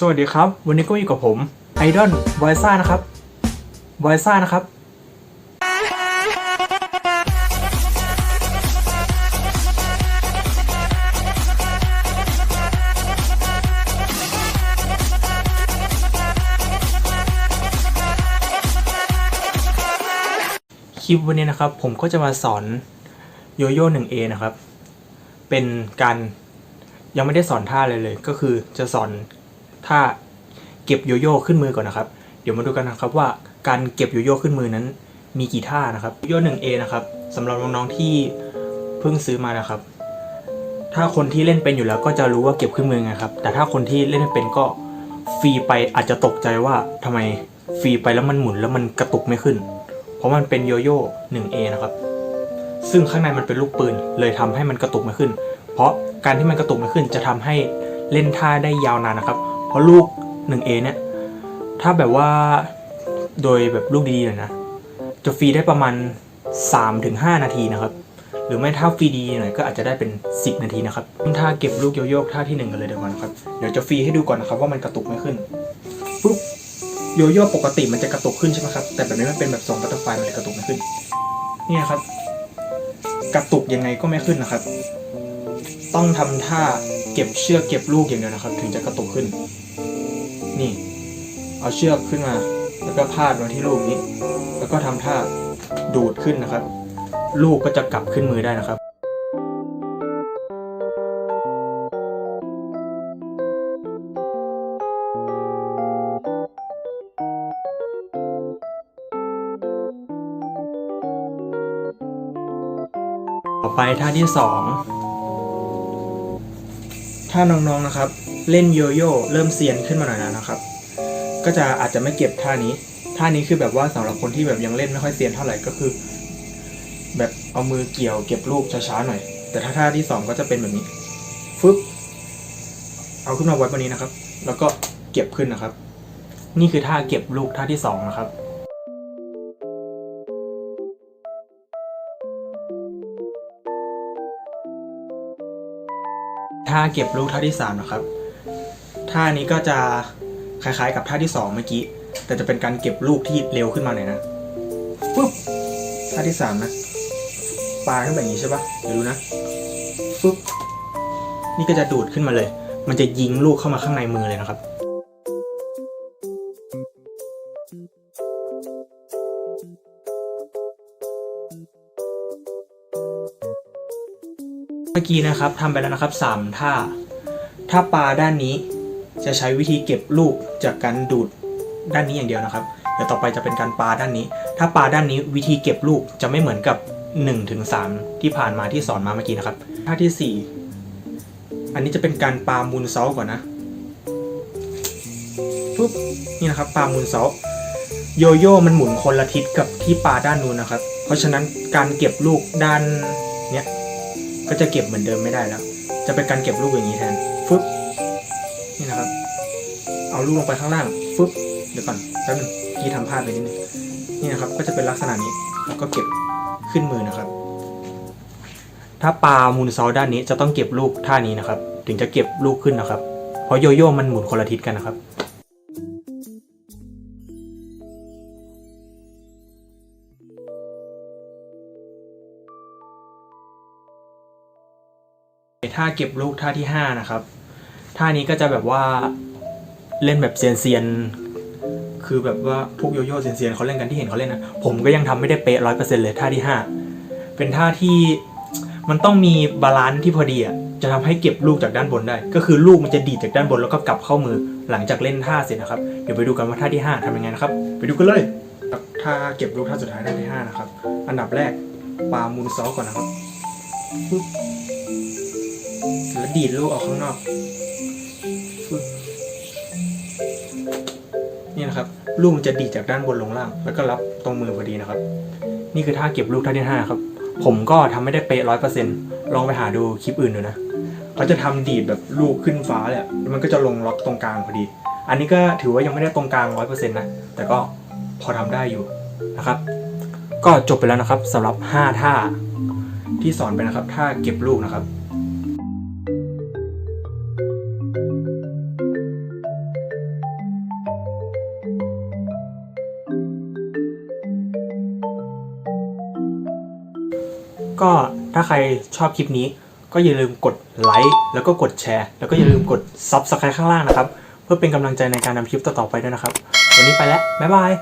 สวัสดีครับ วันนี้ก็อยู่กับผมไอดอลวอยซ่านะครับวอยซ่านะครับ คลิปวันนี้นะครับ ผมก็จะมาสอนโยโย่ 1A นะครับ เป็นการยังไม่ได้สอนท่าเลยเลย ก็คือจะสอน ท่าเก็บโยโย่ขึ้นมือก่อนนะครับ เดี๋ยวมาดูกันนะครับว่าการเก็บโยโย่ขึ้นมือนั้นมีกี่ท่านะครับโยโย่ 1A นะครับสำหรับน้องๆที่เพิ่งซื้อมานะครับ ถ้าคนที่เล่นเป็นอยู่แล้วก็จะรู้ว่าเก็บขึ้นมือไงครับ แต่ถ้าคนที่เล่นไม่เป็นก็ฟรีไปอาจจะตกใจว่าทำไมฟรีไปแล้วมันหมุนแล้วมันกระตุกไม่ขึ้น เพราะมันเป็นโยโย่ 1A นะครับ ซึ่งข้างในมันเป็นลูกปืนเลยทำให้มันกระตุกไม่ขึ้น เพราะการที่มันกระตุกไม่ขึ้นจะทำให้เล่นท่าได้ยาวนานนะครับ ราะลูก 1A เนี่ย ถ้าแบบว่าโดยแบบลูกดีๆหน่อยนะ จะฟรีได้ประมาณ 3-5 นาทีนะครับ หรือไม่ถ้าฟรีดีหน่อยก็อาจจะได้เป็น 10 นาทีนะครับท่าเก็บลูกโยโย่ท่าที่หนึ่งกันเลยเดี๋ยวก่อนนะครับ เดี๋ยวจะฟรีให้ดูก่อนนะครับว่ามันกระตุกไม่ขึ้นปุ๊บโยโย่ปกติมันจะกระตุกขึ้นใช่ไหมครับ แต่แบบนี้มันเป็นแบบทรงบัตเตอร์ไฟมันเลยกระตุกไม่ขึ้น เนี่ยครับ กระตุกยังไงก็ไม่ขึ้นนะครับ ต้องทำท่าเก็บเชือกเก็บลูกอย่างเดียวนะครับ ถึงจะกระตุกขึ้น นี่ เอาเชือกขึ้นมา แล้วก็พาดมาที่ลูกนี้ แล้วก็ทำท่าดูดขึ้นนะครับ ลูกก็จะกลับขึ้นมือได้นะครับต่อไปท่าที่สอง ถ้าน้องๆนะครับ เล่นโยโย่เริ่มเซียนขึ้นมาหน่อยแล้วนะครับ ก็จะอาจจะไม่เก็บท่านี้ ท่านี้คือแบบว่าสำหรับคนที่แบบยังเล่นไม่ค่อยเซียนเท่าไหร่ก็คือ แบบเอามือเกี่ยวเก็บลูกช้าๆหน่อย แต่ถ้าท่าที่สองก็จะเป็นแบบนี้ฟึบเอาขึ้นมาไว้บนนี้นะครับ แล้วก็เก็บขึ้นนะครับ นี่คือท่าเก็บลูกท่าที่สองนะครับ ท่าเก็บลูกท่าที่สามนะครับ ท่านี้ก็จะคล้ายๆกับท่าที่สองเมื่อกี้ แต่จะเป็นการเก็บลูกที่เร็วขึ้นมาหน่อยนะปุ๊บท่าที่สามนะปาขึ้นแบบนี้ใช่ปะเดี๋ยวดูนะปุ๊บนี่ก็จะดูดขึ้นมาเลย มันจะยิงลูกเข้ามาข้างในมือเลยนะครับ มื่อกี้นะครับทำไปแล้วนะครับสามท่า ถ้าปลาด้านนี้จะใช้วิธีเก็บลูกจากการดูดด้านนี้อย่างเดียวนะครับ เดี๋ยวต่อไปจะเป็นการปลาด้านนี้ ถ้าปลาด้านนี้วิธีเก็บลูกจะไม่เหมือนกับ1ถึง3ที่ผ่านมาที่สอนมาเมื่อกี้นะครับ ท่าที่ 4 อันนี้จะเป็นการปลามูลเซาก่อนนะปุ๊บนี่นะครับปลามูลเซาโยโย่มันหมุนคนละทิศกับที่ปลาด้านนู้นนะครับ เพราะฉะนั้นการเก็บลูกด้านเนี้ย ก็จะเก็บเหมือนเดิมไม่ได้แล้ว จะเป็นการเก็บลูกอย่างนี้แทนฟึบนี่นะครับ เอาลูกลงไปข้างล่างฟึบเดี๋ยวก่อนแป๊บนึงพี่ทำพลาดไปนิดนึงนี่นะครับ ก็จะเป็นลักษณะนี้แล้วก็เก็บขึ้นมือนะครับ ถ้าปลามูนซอลด้านนี้จะต้องเก็บลูกท่านี้นะครับ ถึงจะเก็บลูกขึ้นนะครับ เพราะโยโย่มันหมุนคนละทิศกันนะครับ ท่าเก็บลูกท่าที่5นะครับท่านี้ก็จะแบบว่าเล่นแบบเซียนๆคือแบบว่าพวกโยโย่เซียนๆเขาเล่นกันที่เห็นเขาเล่นนะผมก็ยังทำไม่ได้เป๊ะร้อยเปอร์เซ็นต์เลยท่าที่ 5 เป็นท่าที่มันต้องมีบาลานซ์ที่พอดีอะจะทำให้เก็บลูกจากด้านบนได้ ก็คือลูกมันจะดีดจากด้านบนแล้วก็กลับเข้ามือหลังจากเล่นท่าเสร็จนะครับเดี๋ยวไปดูกันว่าท่าที่ 5ทำยังไงนะครับ ไปดูกันเลยท่าเก็บลูกท่าสุดท้ายท่าที่ห้านะครับอันดับแรกปามูนซอก่อนนะครับ แล้วดีดลูกออกข้างนอกนี่นะครับ ลูกมันจะดีดจากด้านบนลงล่าง แล้วก็รับตรงมือพอดีนะครับ นี่คือท่าเก็บลูกท่าที่ห้าครับ ผมก็ทำไม่ได้เป๊ะร้อยเปอร์เซ็นต์ลองไปหาดูคลิปอื่นดูนะเขาจะทำดีดแบบลูกขึ้นฟ้าเลยมันก็จะลงล็อกตรงกลางพอดี อันนี้ก็ถือว่ายังไม่ได้ตรงกลางร้อยเปอร์เซ็นต์นะ แต่ก็พอทำได้อยู่นะครับ ก็จบไปแล้วนะครับสำหรับ 5 ท่าที่สอนไปนะครับ ท่าเก็บลูกนะครับ ก็ถ้าใครชอบคลิปนี้ ก็อย่าลืมกดไลค์แล้วก็กดแชร์แล้วก็อย่าลืมกด Subscribe ข้างล่างนะครับ เพื่อเป็นกำลังใจในการทำคลิปต่อๆไปด้วยนะครับ วันนี้ไปแล้ว บ๊ายบาย